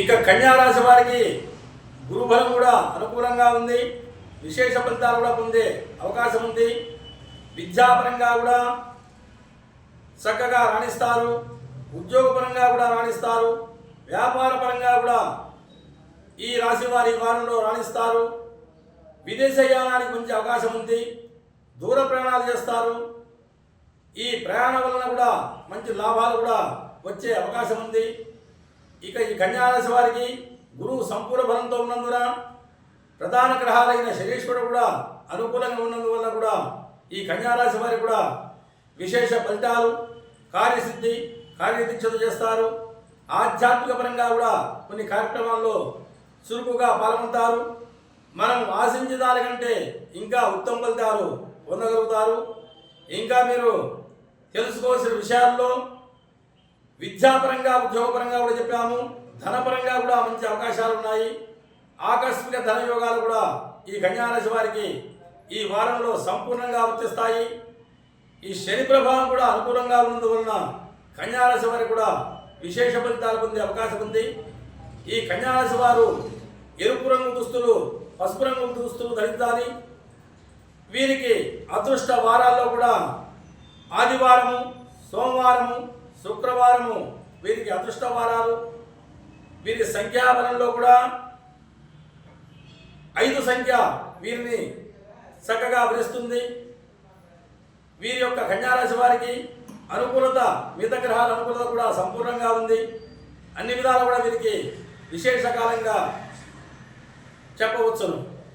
ఇక కన్యారాశి వారికి గురుబలం కూడా అనుకూలంగా ఉంది విశేష ఫలితాలు కూడా పొందే అవకాశం ఉంది. విద్యాపరంగా కూడా చక్కగా రాణిస్తారు ఉద్యోగపరంగా కూడా రాణిస్తారు వ్యాపారపరంగా కూడా ఈ రాశి వారి వారంలో రాణిస్తారు. విదేశయానానికి మంచి అవకాశం ఉంది దూర ప్రయాణాలు చేస్తారు. ఈ ప్రయాణం వలన కూడా మంచి లాభాలు కూడా వచ్చే అవకాశం ఉంది. ఇక ఈ కన్యారాశి వారికి గురువు సంపూర్ణ బలంతో ఉన్నందున ప్రధాన గ్రహాలైన శనీశ్వరుడు కూడా అనుకూలంగా ఉన్నందువల్ల కూడా ఈ కన్యారాశి వారికి కూడా విశేష ఫలితాలు కార్యసిద్ధి కార్యదీక్షలు చేస్తారు. ఆధ్యాత్మిక పరంగా కూడా కొన్ని కార్యక్రమాల్లో చురుకుగా పాల్గొంటారు. మనం ఆశించిన దానికంటే ఇంకా ఉత్తమ ఫలితాలు పొందగలుగుతారు. ఇంకా మీరు తెలుసుకోవాల్సిన విషయాల్లో విద్యాపరంగా ఉద్యోగపరంగా కూడా చెప్పాము. ధనపరంగా కూడా మంచి అవకాశాలు ఉన్నాయి. ఆకస్మిక ధన యోగాలు కూడా ఈ కన్యారాశి వారికి ఈ వారంలో సంపూర్ణంగా వర్తిస్తాయి ఈ శని ప్రభావం కూడా అనుకూలంగా ఉన్నందువలన కన్యారాశి వారికి కూడా విశేష ఫలితాలు పొందే అవకాశం ఉంది. ఈ కన్యారాశి వారు ఎరుపు రంగు దుస్తులు పసుపు రంగు దుస్తులు ధరించాలి. వీరికి అదృష్ట వారాల్లో కూడా ఆదివారము సోమవారము శుక్రవారము వీరికి అదృష్ట వారాలు వీరి సంఖ్యాబలంలో కూడా ఐదు సంఖ్య వీరిని చక్కగా వరిస్తుంది. వీరి యొక్క కన్యారాశి వారికి అనుకూలత మిగతా గ్రహాల అనుకూలత కూడా సంపూర్ణంగా ఉంది. అన్ని విధాలు కూడా వీరికి విశేషకాలంగా చెప్పవచ్చును.